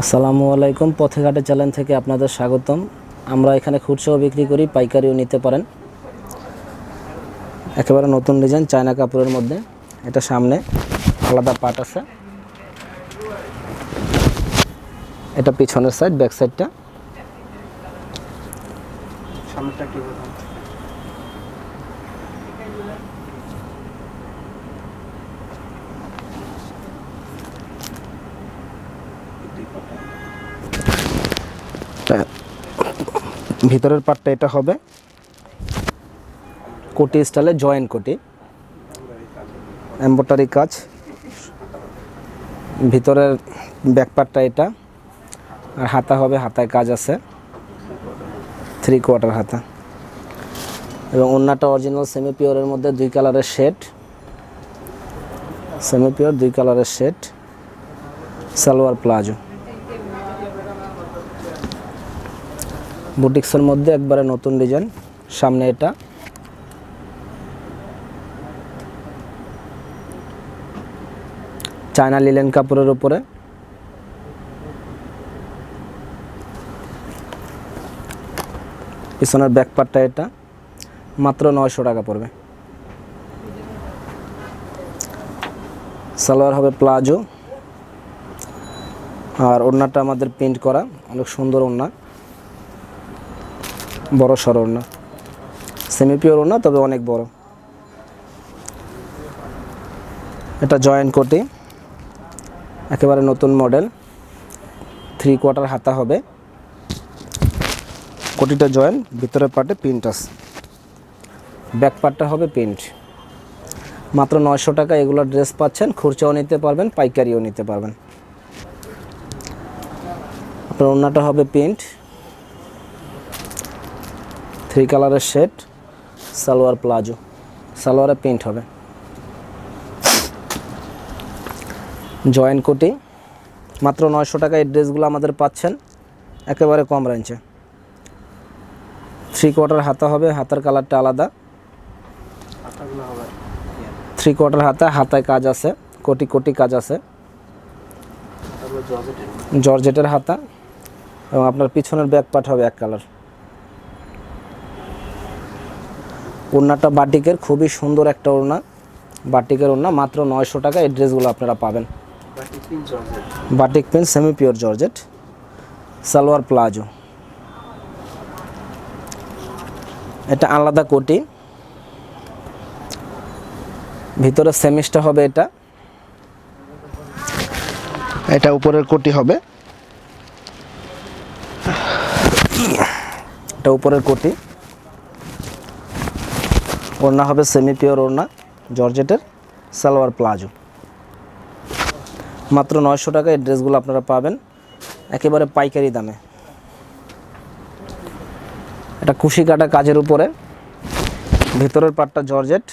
আসসালামু আলাইকুম, পথেঘাটে চ্যানেল থেকে আপনাদের স্বাগতম। আমরা এখানে খুচরাও বিক্রি করি, পাইকারিও নিতে পারেন। একেবারে নতুন ডিজাইন, চায়না কাপড়ের মধ্যে। এটা সামনে আলাদা পাট আছে। এটা পিছনের সাইড ব্যাক সাইডটা ভিতরের পাটটা এটা হবে। কোটি স্টাইলে জয়েন্ট কোটি। এম্বোটারি কাজ। ভিতরের ব্যাক পার্টটা এটা। আর হাতা হবে, হাতায় কাজ আছে। থ্রি কোয়ার্টার হাতা। এবং অন্যটা অরিজিনাল সেমি পিওরের মধ্যে দুই কালারের শেড সেমি পিওর দুই কালারের শেড সালোয়ার প্লাজো। বুটিক্সের মধ্যে একবারে নতুন ডিজাইন, সামনে এটা। চায়না লিলেন কাপড়ের উপরে। পিছনের ব্যাক পার্টটা এটা। মাত্র নয়শো টাকা পড়বে। সালোয়ার হবে প্লাজো। আর ওড়নাটা আমাদের প্রিন্ট করা। অনেক সুন্দর ওড়না। বড় সড় ওড়না সেমি পিওর ওড়না তবে অনেক বড়। এটা জয়েন্ট কোটি একেবারে নতুন মডেল থ্রি কোয়ার্টার হাতা হবে। কোটিটা জয়েন্ট ভিতরের পার্টে প্রিন্ট আছে। ব্যাক পার্টটা হবে প্রিন্ট মাত্র নয়শো টাকা এগুলো ড্রেস পাচ্ছেন, খুরচাও নিতে পারবেন, পাইকারিও নিতে পারবেন। আপনার ওড়নাটা হবে প্রিন্ট থ্রি কালারের শেড সালোয়ার প্লাজো। সালোয়ারে প্রিন্ট হবে। জয়েন্ট কোটি। মাত্র নয়শো টাকা এই ড্রেসগুলো আমাদের পাচ্ছেন একেবারে কম রেঞ্জে থ্রি কোয়ার্টার হাতা হবে হাতার কালারটা আলাদা। থ্রি কোয়ার্টার হাতা হাতায় কাজ আছে কোটি কোটি কাজ আছে। জর্জেটের। জর্জেটের হাতা এবং আপনার পিছনের ব্যাক পার্ট হবে এক কালার ওড়নাটা বাটিকের খুবই সুন্দর একটা ওড়না। বাটিকের ওড়না মাত্র নয়শো টাকা। এই ড্রেসগুলো আপনারা পাবেন। Batik pen semi pure georgette. Salwar palazzo. এটা আলাদা কোটি। ভিতরে সেমিসটা হবে এটা। এটা উপরের কোটি হবে। এটা উপরের কোটি। ওড়না হবে সেমি পিওর ওড়না, জর্জেটের সালোয়ার প্লাজো। মাত্র নয়শো টাকা এই ড্রেসগুলো আপনারা পাবেন, একেবারে পাইকারি দামে। এটা কুশি কাটা কাজের উপরে, ভিতরের পাটটা জর্জেট,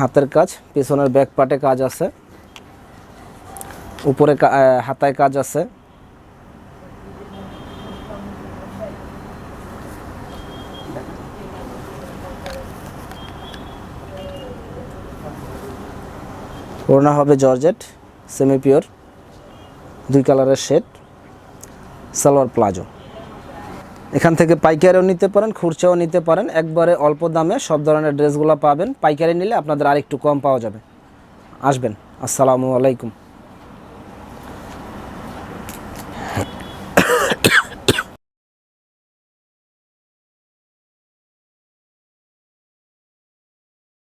হাতের কাজ, পিছনের ব্যাক পার্টে কাজ আছে, উপরে হাতায় কাজ আছে। ওড়না হবে জর্জেট সেমি পিওর দুই কালারের শেড, সালোয়ার প্লাজো। এখান থেকে পাইকারিও নিতে পারেন, খুরচাও নিতে পারেন। একবারে অল্প দামে সব ধরনের ড্রেসগুলো পাবেন। পাইকারি নিলে আপনাদের আরেকটু কম পাওয়া যাবে। আসবেন। আসসালামু আলাইকুম।